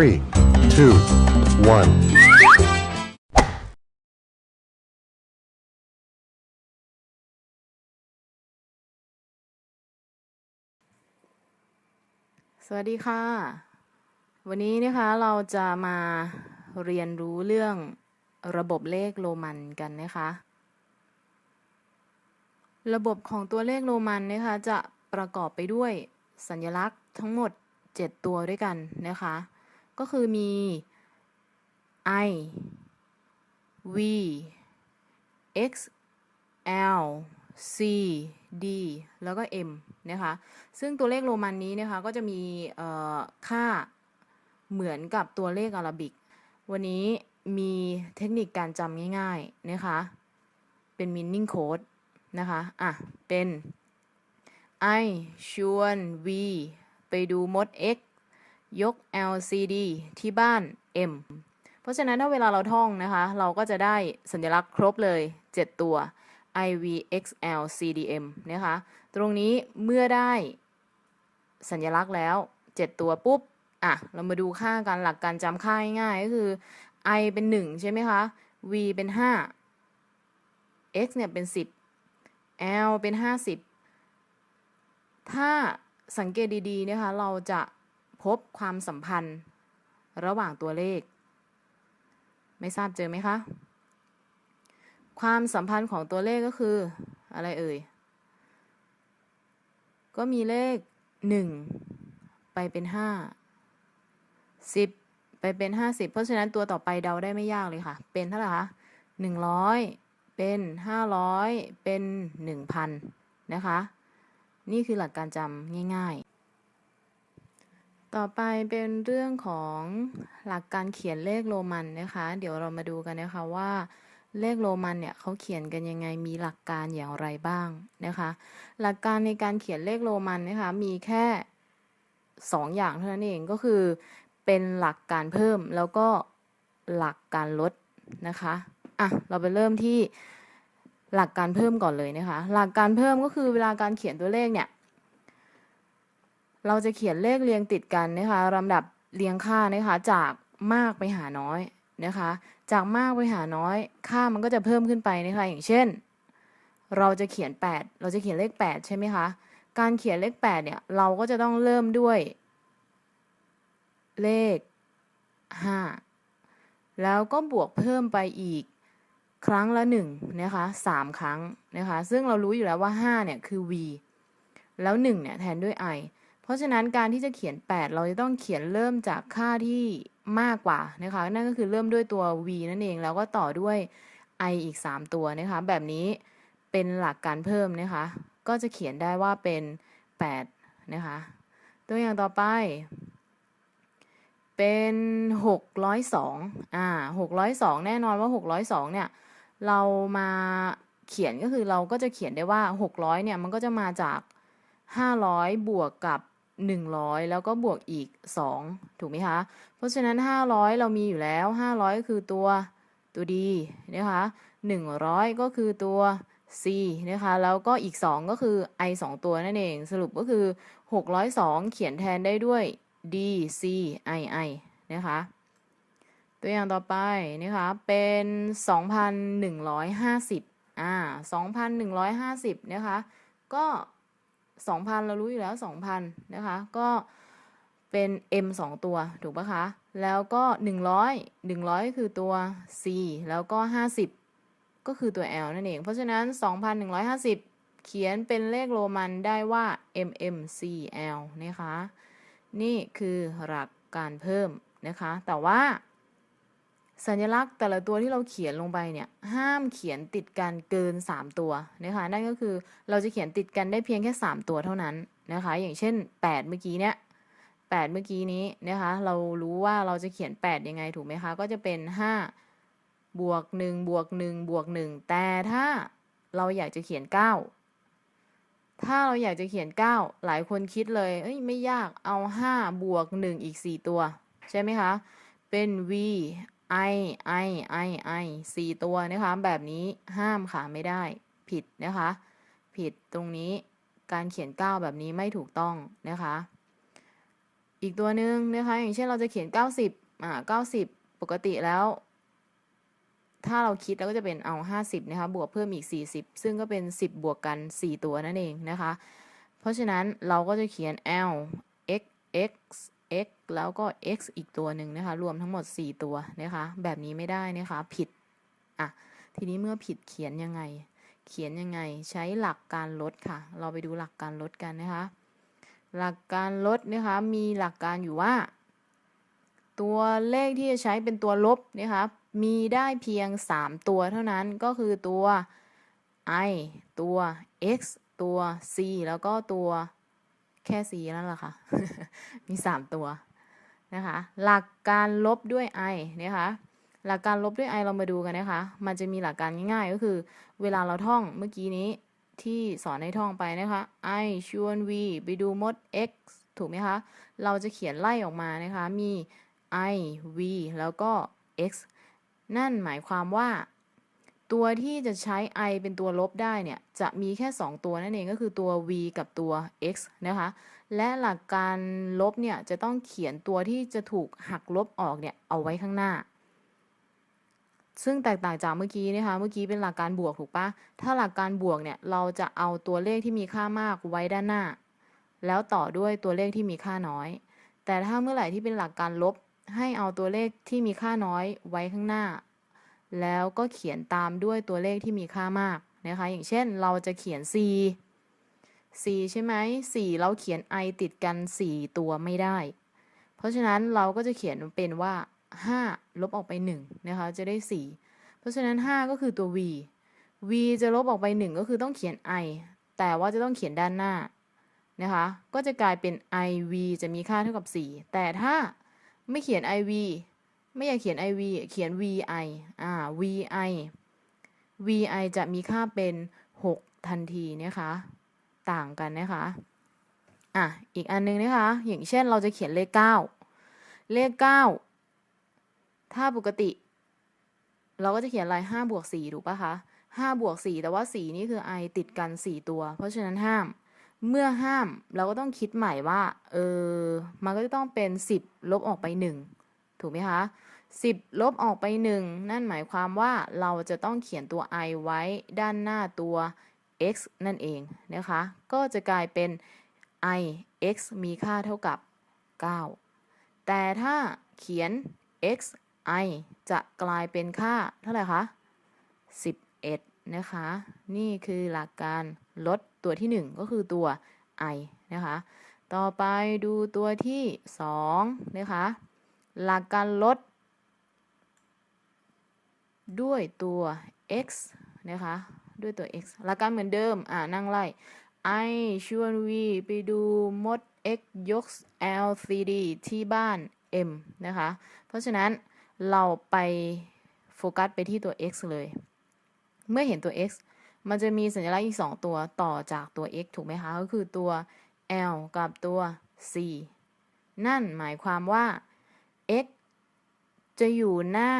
Three, two, one. สวัสดีค่ะ วันนี้นะคะเราจะมาเรียนรู้เรื่องระบบเลขโรมันกันนะคะ ระบบของตัวเลขโรมันนะคะจะประกอบไปด้วยสัญลักษณ์ทั้งหมด 7 ตัวด้วยกันนะคะ ก็คือมี I V X L C D แล้วก็ M นะคะ ซึ่งตัวเลขโรมันนี้นะคะ ก็จะมีค่าเหมือนกับตัวเลขอาราบิก วันนี้มีเทคนิคการจำง่ายๆนะคะ เป็น meaning code นะคะ อะ เป็น I ชวน V ไปดูมด X ยก LCD ที่บ้าน M เพราะฉะนั้นถ้าเวลาเราท่องนะคะ เราก็จะได้สัญลักษณ์ครบเลย 7 ตัว IVXL CDM นะคะ ตรงนี้เมื่อได้สัญลักษณ์แล้ว 7 ตัวปุ๊บ อะ เรามาดูค่ากันหลักการจำค่าง่ายๆก็คือ I เป็น 1 ใช่ไหมคะ V เป็น 5 X เนี่ยเป็น 10 L เป็น 50 ถ้าสังเกตดีๆนะคะ เราจะ พบความสัมพันธ์ ระหว่างตัวเลข ไม่ทราบเจอไหมคะ ความสัมพันธ์ของตัวเลขก็คือ อะไรเอ่ย ก็มีเลข 1 ไปเป็น 5 10 ไปเป็น 50 เพราะฉะนั้นตัวต่อไปเดาได้ไม่ยากเลยค่ะ เป็นเท่าไหร่คะ100 เป็น 500 เป็น 1,000 นะคะ นี่คือหลักการจำง่าย ๆ ต่อไปเป็นเรื่องของหลักการเขียนเลขโรมันนะคะ เดี๋ยวเรามาดูกันนะคะว่าเลขโรมันเนี่ยเขาเขียนกันยังไงมีหลักการอย่างไรบ้างนะคะ หลักการในการเขียนเลขโรมันนะคะมีแค่ 2 อย่างเท่านั้นเองก็คือเป็นหลักการเพิ่มแล้วก็หลักการลดนะคะอะเราไปเริ่มที่หลักการเพิ่มก่อนเลยนะคะ หลักการเพิ่มก็คือเวลาการเขียนตัวเลขเนี่ย เราจะเขียนเลขเรียงติดกันนะคะลำดับเรียงค่านะคะ จากมากไปหาน้อยนะคะ จากมากไปหาน้อย ค่ามันก็จะเพิ่มขึ้นไปนะคะ อย่างเช่น เราจะเขียน 8 เราจะเขียนเลข 8 ใช่ไหมคะ การเขียนเลข 8 เนี่ย เราก็จะต้องเริ่มด้วย เลข 5 แล้วก็บวกเพิ่มไปอีกครั้งละ1นะคะ3 ครั้งนะคะ ซึ่งเรารู้อยู่แล้วว่า 5 เนี่ย คือ v แล้ว 1 เนี่ย แทนด้วย i เพราะฉะนั้นการที่จะเขียน 8 เราจะต้องเขียนเริ่มจากค่าที่มากกว่านะคะ นั่นก็คือเริ่มด้วยตัว v นั่นเอง แล้วก็ต่อด้วย i อีก 3 ตัวนะคะ แบบนี้เป็นหลักการเพิ่มนะคะ ก็จะเขียนได้ว่าเป็น 8 นะคะ ตัวอย่างต่อไป เป็น 602อ่า602 แน่นอนว่า 602 เนี่ย เรามาเขียนก็คือเราก็จะเขียนได้ว่า 600 เนี่ย มันก็จะมาจาก 500 บวกกับ 100 แล้วก็บวกอีก 2 ถูกไหมคะ เพราะฉะนั้น 500 เรามีอยู่แล้ว 500 ก็คือตัวตัวดีนะคะ100 ก็คือตัว c นะคะแล้วก็อีก 2 ก็คือ i 2 ตัวนั่นเอง สรุปก็คือ 602 เขียนแทนได้ด้วย d c i i นะคะตัวอย่างต่อไปนะคะเป็น 2,150อ่า2,150 นะคะก็ 2,000 เรารู้อยู่แล้ว 2,000 นะคะ ก็เป็น m 2 ตัว ถูกปะคะ แล้วก็ 100 100 คือตัว c แล้วก็ 50 ก็คือตัว l นั่นเอง เพราะฉะนั้น 2,150 เขียนเป็นเลขโรมันได้ว่า mmcl นะคะ นี่คือหลักการเพิ่มนะคะ แต่ว่า สัญลักษณ์แต่ละตัวที่เราเขียนลงไปเนี่ยห้ามเขียนติดกันเกิน 3 ตัวนะคะนั่นก็คือเราจะเขียนติดกันได้เพียงแค่ 3 ตัวเท่านั้นนะคะอย่างเช่น 8 เมื่อกี้เนี่ย8เมื่อกี้นี้นะคะเรารู้ว่าเราจะเขียน 8 ยังไงถูกไหมคะก็จะเป็น 5 บวก 1 บวก 1 บวก 1 แต่ถ้าเราอยากจะเขียน 9 ถ้าเราอยากจะเขียน 9 หลายคนคิดเลยเอ้ยไม่ยากเอา 5 บวก 1 อีก 4 ตัว ใช่ไหมคะ เป็น v i i i i 4ตัวนะคะ แบบนี้ห้ามค่ะไม่ได้ผิดนะคะ ผิดตรงนี้การเขียน 9 แบบนี้ไม่ถูกต้องนะคะ อีกตัวหนึ่งนะคะ อย่างเช่นเราจะเขียน 90อ่า90 ปกติแล้ว ถ้าเราคิดแล้วก็จะเป็นเอา 50 นะคะ บวกเพิ่มอีก 40 ซึ่งก็เป็น 10 บวกกัน 4 ตัวนั่นเองนะคะ เพราะฉะนั้นเราก็จะเขียน l x x x แล้วก็ x อีกตัวหนึ่งนะคะ รวมทั้งหมด 4 ตัวนะคะ แบบนี้ไม่ได้นะคะ ผิด อะ ทีนี้เมื่อผิดเขียนยังไง เขียนยังไง ใช้หลักการลดค่ะ เราไปดูหลักการลดกันนะคะ หลักการลดนะคะ มีหลักการอยู่ว่า ตัวเลขที่จะใช้เป็นตัวลบนะคะ มีได้เพียง 3 ตัวเท่านั้น ก็คือตัว i ตัว x ตัว c แล้วก็ตัว แค่ c นั่นแหละค่ะ มี3ตัวนะคะ หลักการลบด้วย i นะคะ หลักการลบด้วย i เรามาดูกันนะคะ มันจะมีหลักการง่ายๆ ก็คือ เวลาเราท่องเมื่อกี้นี้ที่สอนให้ท่องไปนะคะ i ชวน v ไปดูมด x ถูกไหมคะ เราจะเขียนไล่ออกมานะคะ มี i v แล้วก็ x นั่นหมายความว่า ตัวที่จะใช้ i เป็นตัวลบได้เนี่ยจะมีแค่ 2 ตัวนั่นเองก็คือตัว v กับตัว x นะคะ และหลักการลบเนี่ยจะต้องเขียนตัวที่จะถูกหักลบออกเนี่ยเอาไว้ข้างหน้า ซึ่งแตกต่างจากเมื่อกี้นะคะ เมื่อกี้เป็นหลักการบวกถูกปะถ้าหลักการบวกเนี่ยเราจะเอาตัวเลขที่มีค่ามากไว้ด้านหน้า แล้วต่อด้วยตัวเลขที่มีค่าน้อย แต่ถ้าเมื่อไหร่ที่เป็นหลักการลบให้เอาตัวเลขที่มีค่าน้อยไว้ข้างหน้า แล้วก็เขียนตามด้วยตัวเลขที่มีค่ามากนะคะ อย่างเช่นเราจะเขียน c c ใช่ไหม 4 เราเขียน i ติดกัน 4 ตัวไม่ได้ เพราะฉะนั้นเราก็จะเขียนเป็นว่า 5 ลบออกไป1นะคะ จะได้ 4 เพราะฉะนั้น 5 ก็คือตัว v v จะลบออกไป 1 ก็คือต้องเขียน i แต่ว่าจะต้องเขียนด้านหน้านะคะ ก็จะกลายเป็น iv จะมีค่าเท่ากับ 4 แต่ถ้าไม่เขียน iv ไม่อยากเขียน iv เขียน vi อ่า vi vi จะมีค่าเป็น 6 ทันทีนะคะ ต่างกันนะคะ อะ อีกอันนึงนะคะ อย่างเช่นเราจะเขียนเลข 9 เลข 9 ถ้าปกติ เราก็จะเขียนอะไร5บวก4ถูกปะคะ5บวก4แต่ว่า 4 นี่คือ i ติดกัน 4 ตัว เพราะฉะนั้นห้าม เมื่อห้ามเราก็ต้องคิดใหม่ว่า เออ มันก็จะต้องเป็น 10 ลบออกไป 1 ถูกไหมคะ10 ลบออกไป 1 นั่นหมายความว่าเราจะต้องเขียนตัว i ไว้ด้านหน้าตัว x นั่นเองนะคะ ก็จะกลายเป็น i x มีค่าเท่ากับ 9 แต่ถ้าเขียน x i จะกลายเป็นค่าเท่าไหร่คะ 11 นะคะ นี่คือหลักการลดตัวที่ 1 ก็คือตัว i นะคะ ต่อไปดูตัวที่ 2 นะคะ หลักการลด ด้วยตัว x นะคะ ด้วยตัว x หลักการเหมือนเดิม อ่านั่งไล่ i ชวน v ไปดูมด x ยก lcd ที่บ้าน m นะคะ เพราะฉะนั้นเราไปโฟกัสไปที่ตัว x เลย เมื่อเห็นตัว x มันจะมีสัญลักษณ์อีก 2 ตัวต่อจากตัว x ถูกไหมคะ ก็คือตัว l กับตัว c นั่นหมายความว่า x จะอยู่หน้า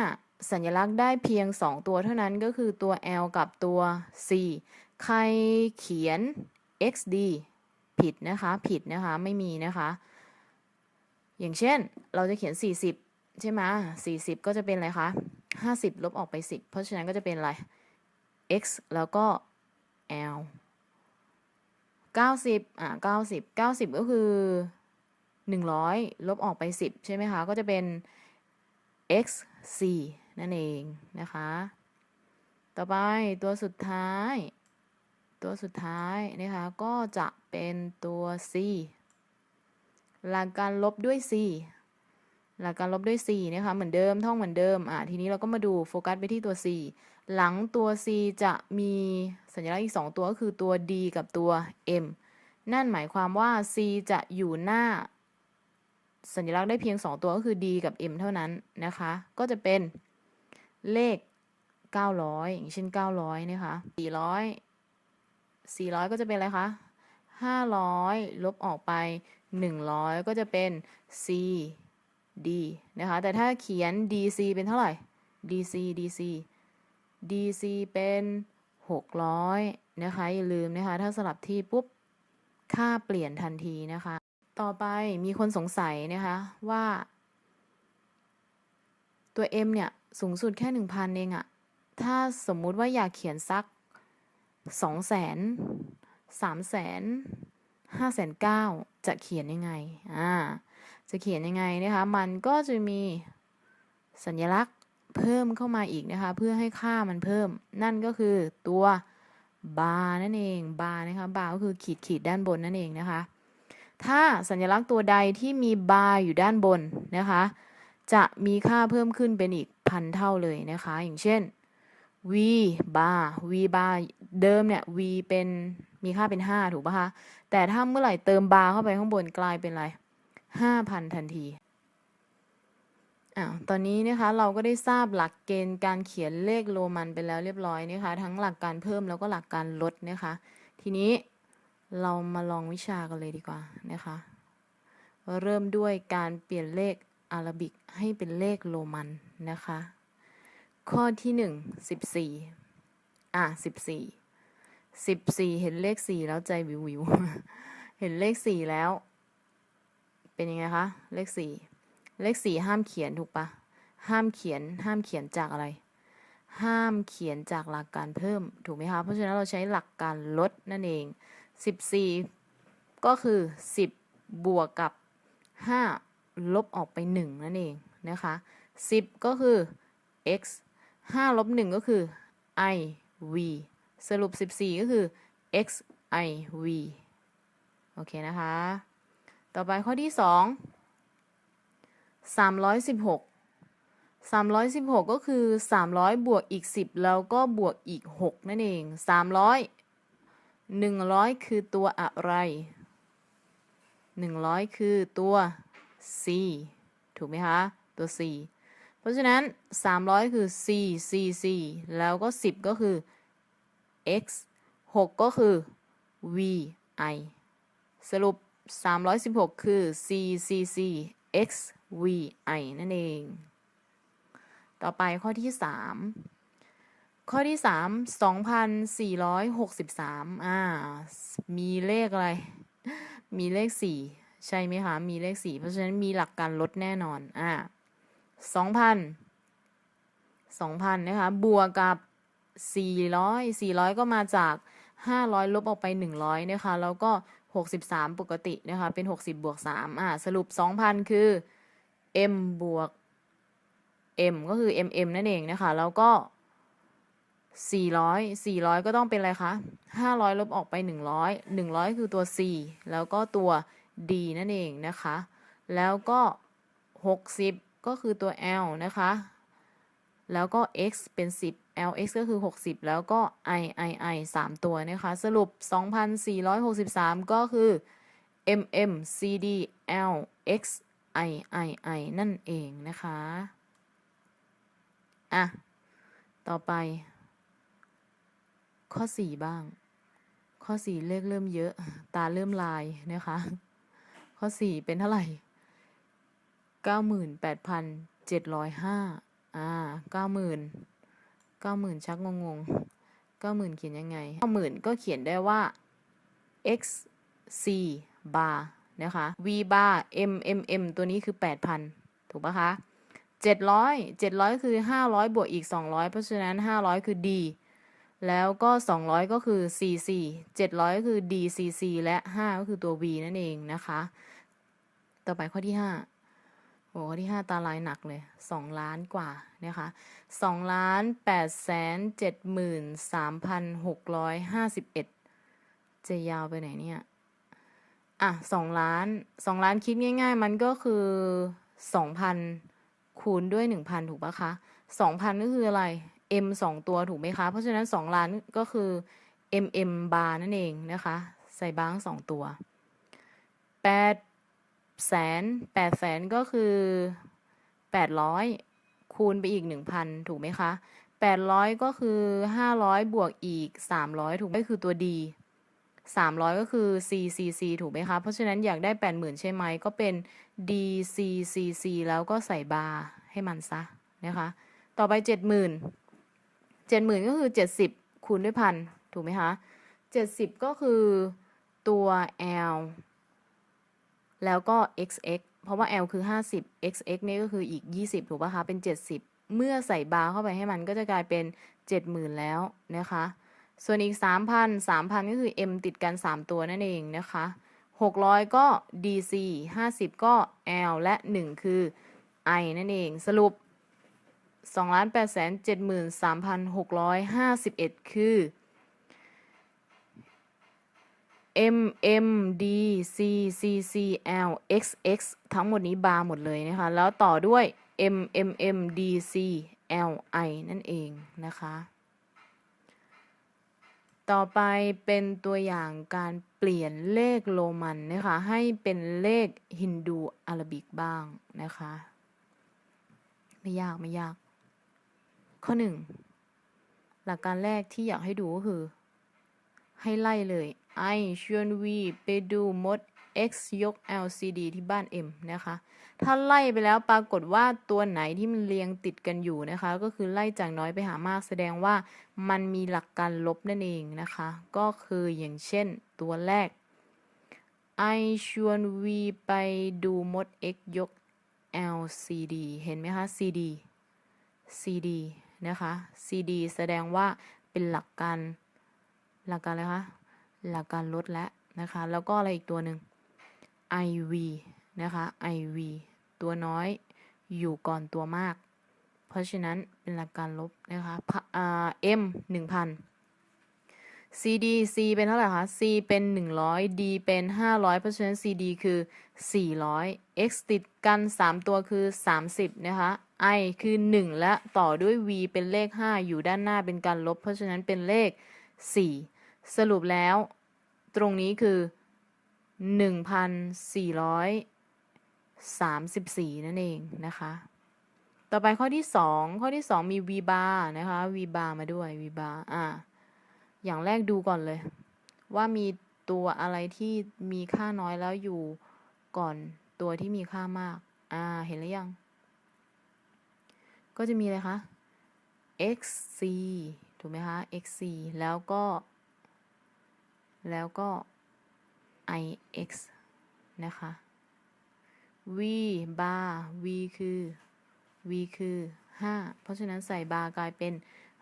สัญลักษณ์ได้เพียง 2 ตัวเท่านั้นก็คือตัว l กับตัว c ใครเขียน xd ผิดนะคะ ผิดนะคะ ไม่มีนะคะ อย่างเช่น เราจะเขียน 40 ใช่ไหม40 ก็จะเป็นอะไรคะ 50 ลบออกไป 10 เพราะฉะนั้นก็จะเป็นอะไร x แล้วก็ l 90 อะ90 90 ก็คือ 100 ลบออกไป 10 ใช่ไหมคะ ก็จะเป็น x 4นั่นเองนะคะ ต่อไปตัวสุดท้าย ตัวสุดท้ายนะคะก็จะเป็นตัว c หลักการลบด้วย c หลักการลบด้วย c นะคะเหมือนเดิมท่องเหมือนเดิมอะทีนี้เราก็มาดูโฟกัสไปที่ตัว c หลังตัว c จะมีสัญลักษณ์อีก 2 ตัวก็คือตัว d กับตัว m นั่นหมายความว่า c จะอยู่หน้า สัญลักษณ์ได้เพียง 2 ตัวก็คือ d กับ m เท่านั้นนะคะ ก็จะเป็นเลข 900 อย่างเช่น 900 นะคะ 400 400 ก็จะเป็นอะไรคะ 500 ลบออกไป 100 ก็จะเป็น c d นะคะ แต่ถ้าเขียน dc เป็นเท่าไหร่ dc dc dc เป็น 600 นะคะ อย่าลืมนะคะ ถ้าสลับที่ปุ๊บ ค่าเปลี่ยนทันทีนะคะ ต่อไปมีคนสงสัยนะคะว่า ตัว m เนี่ย สูงสุดแค่1,000เองอะถ้าสมมุติว่าอยากเขียนสัก2 0 0 0 0 0 3 0 0 0 0 5 9 0 0 0จะเขียนยังไง อ่า จะเขียนยังไงนะคะ มันก็จะมีสัญลักษณ์เพิ่มเข้ามาอีกนะคะ เพื่อให้ค่ามันเพิ่ม นั่นก็คือตัวบาร์นั่นเอง บาร์นะคะ บาร์ก็คือขีดขีดด้านบนนั่นเองนะคะ ถ้าสัญลักษณ์ตัวใดที่มีบาร์อยู่ด้านบนนะคะ จะมีค่าเพิ่มขึ้นเป็นอีกพันเท่าเลยนะคะ อย่างเช่น v bar v bar เดิมเนี่ย v เป็นมีค่าเป็น 5 ถูกปะคะ แต่ถ้าเมื่อไหร่เติมบาร์เข้าไปข้างบนกลายเป็นอะไร 5,000 ทันทีอ้าวตอนนี้นะคะเราก็ได้ทราบหลักเกณฑ์การเขียนเลขโรมันไปแล้วเรียบร้อยนะคะ ทั้งหลักการเพิ่มแล้วก็หลักการลดนะคะ ทีนี้ เรามาลองวิชากันเลยดีกว่านะคะ เริ่มด้วยการเปลี่ยนเลขอารบิกให้เป็นเลขโรมันนะคะ ข้อที่หนึ่งสิบสี่อะสิบสี่สิบสี่เห็นเลขสี่แล้วใจวิววิวเห็นเลขสี่แล้ว เป็นยังไงคะ เลขสี่เลขสี่ห้ามเขียนถูกปะห้ามเขียนห้ามเขียนจากอะไร ห้ามเขียนจากหลักการเพิ่มถูกไหมคะ เพราะฉะนั้นเราใช้หลักการลดนั่นเอง สิบสี่ก็คือสิบบวกกับห้าลบออกไปหนึ่งนั่นเองนะคะสิบก็คือ x ห้าลบหนึ่งก็คือ i v สรุปสิบสี่ก็คือ x i v โอเคนะคะ ต่อไปข้อที่สองสามร้อยสิบหกสามร้อยสิบหกก็คือสามร้อยบวกอีกสิบแล้วก็บวกอีกหกนั่นเองสามร้อย หนึ่งร้อยคือตัวอะไรหนึ่งร้อยคือตัว c ถูกไหมคะ ตัว c เพราะฉะนั้น300คือ c c c แล้วก็10ก็คือ x 6ก็คือ v i สรุป316คือ c c c x v i นั่นเอง ต่อไปข้อที่3 ข้อที่3 2,463อ่า มีเลขอะไร มีเลข4ใช่ไหมคะ มีเลข4เพราะฉะนั้นมีหลักการลดแน่นอน อ่าสองพันสองพันนะคะ บวกกับสี่ร้อยสี่ร้อยก็มาจากห้าร้อยลบออกไปหนึ่งร้อยนะคะ แล้วก็หกสิบสามปกตินะคะ เป็นหกสิบบวกสามอ่า สรุปสองพันคือ m บวก m ก็คือ mm นั่นเองนะคะ แล้วก็ สี่ร้อยสี่ร้อยก็ต้องเป็นอะไรคะห้าร้อยลบออกไปหนึ่งร้อยหนึ่งร้อยคือตัว c แล้วก็ตัว d นั่นเองนะคะ แล้วก็หกสิบก็คือตัว L นะคะ แล้วก็ x เป็น10 lx ก็คือ 60 แล้วก็ i i i 3 ตัวนะคะ สรุป 2,463 ก็คือ mm cd l x i i i นั่นเองนะคะ อะ ต่อไป ข้อ4บ้าง ข้อ4เลขเริ่มเยอะ ตาเริ่มลายนะคะ ข้อ4เป็นเท่าไหร่เก้าหมื่นแปดพันเจ็ดร้อยห้าอ่าเก้าหมื่นเก้าหมื่นชักงงๆเก้าหมื่นเขียนยังไงเก้าหมื่นก็เขียนได้ว่า x c bar นะคะ v bar m m m ตัวนี้คือแปดพันถูกปะคะเจ็ดร้อยเจ็ดร้อยคือห้าร้อยบวกอีกสองร้อยเพราะฉะนั้นห้าร้อยคือ d แล้วก็สองร้อยก็คือ c c เจ็ดร้อยก็คือ d c c และห้าก็คือตัว v นั่นเองนะคะ ต่อไปข้อที่ห้าโอ้ที่ห้าตาลายหนักเลยสองล้านกว่านะคะสองล้านแปดแสนเจ็ดหมื่นสามพันหกร้อยห้าสิบเอ็ดจะยาวไปไหนเนี่ย อะสองล้านสองล้านคิดง่าย ๆ มันก็คือสองพันคูณด้วยหนึ่งพันถูกปะคะสองพันก็คืออะไร m สองตัวถูกไหมคะ เพราะฉะนั้นสองล้านก็คือ m m bar นั่นเองนะคะ ใส่บางสองตัวแปดแสนแปดแสนก็คือแปดร้อยคูณไปอีกหนึ่งพันถูกไหมคะแปดร้อยก็คือห้าร้อยบวกอีกสามร้อยถูกไหมคือตัวดีสามร้อยก็คือ c c c ถูกไหมคะ เพราะฉะนั้นอยากได้แปดหมื่นใช่ไหม ก็เป็น d c c c แล้วก็ใส่บาร์ให้มันซะนะคะ ต่อไปเจ็ดหมื่น เจ็ดหมื่นก็คือเจ็ดสิบคูณด้วยพันถูกไหมคะเจ็ดสิบก็คือตัว l แล้วก็ xx เพราะว่า l คือ 50 xx นี่ก็คืออีก 20 ถูกป่ะคะ เป็น 70 เมื่อใส่บาร์เข้าไปให้มันก็จะกลายเป็น 70,000 แล้วนะคะ ส่วนอีก 3,000 3,000 ก็คือ m ติดกัน 3 ตัวนั่นเองนะคะ 600 ก็ dc 50 ก็ l และ 1 คือ i นั่นเอง สรุป 2,873,651 คือ M M D C C C L X X ทั้งหมดนี้บาร์หมดเลยนะคะ แล้วต่อด้วย M M M D C L I นั่นเองนะคะ ต่อไปเป็นตัวอย่างการเปลี่ยนเลขโรมันนะคะ ให้เป็นเลขฮินดูอาราบิกบ้างนะคะ ไม่ยาก ไม่ยาก ข้อหนึ่งหลักการแรกที่อยากให้ดูก็คือ ให้ไล่เลย I ชวน V ไปดูมด X ยก LCD ที่บ้าน M นะคะ ถ้าไล่ไปแล้วปรากฏว่าตัวไหนที่มันเรียงติดกันอยู่นะคะ ก็คือไล่จากน้อยไปหามากแสดงว่ามันมีหลักการลบนั่นเองนะคะ ก็คืออย่างเช่นตัวแรก I ชวน V ไปดูมด X ยก LCD เห็นไหมคะ CD CD นะคะ CD แสดงว่าเป็นหลักการ หลักการอะไรคะ หลักการลดและนะคะ แล้วก็อะไรอีกตัวหนึ่ง IV นะคะ IV ตัวน้อยอยู่ก่อนตัวมาก เพราะฉะนั้นเป็นหลักการลบนะคะพะอ่า M 1000 CD C เป็นเท่าไหร่คะ C เป็น 100 D เป็น 500 เพราะฉะนั้น CD คือ 400 X ติดกัน 3 ตัวคือ 30 นะคะ I คือ 1 และต่อด้วย V เป็นเลข 5 อยู่ด้านหน้าเป็นการลบ เพราะฉะนั้นเป็นเลข 4 สรุปแล้ว ตรงนี้คือ 1,434 นั่นเองนะคะ ต่อไปข้อที่ 2 ข้อที่ 2 มี v bar นะคะ v bar มาด้วย v bar อ่าอย่างแรกดูก่อนเลย ว่ามีตัวอะไรที่มีค่าน้อยแล้วอยู่ก่อนตัวที่มีค่ามาก อ่า เห็นหรือยัง ก็จะมีอะไรคะ xc ถูกไหมคะ xc แล้วก็ แล้วก็ ix นะคะ v bar v คือ v คือ 5 เพราะฉะนั้นใส่บาร์กลายเป็น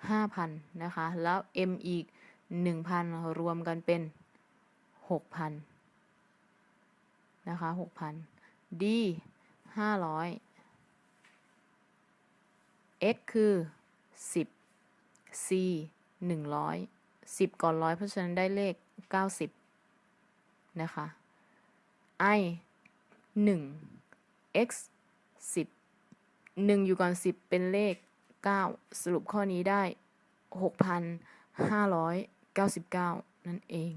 5,000 นะคะ แล้ว m อีก 1,000 รวมกันเป็น 6,000 นะคะ 6,000 d 500 x คือ 10 c 100 10 ก่อนร้อยเพราะฉะนั้นได้เลข 90 นะคะ i 1 x 10 1 อยู่ก่อน 10 เป็นเลข 9 สรุปข้อนี้ได้ 6,599 นั่นเอง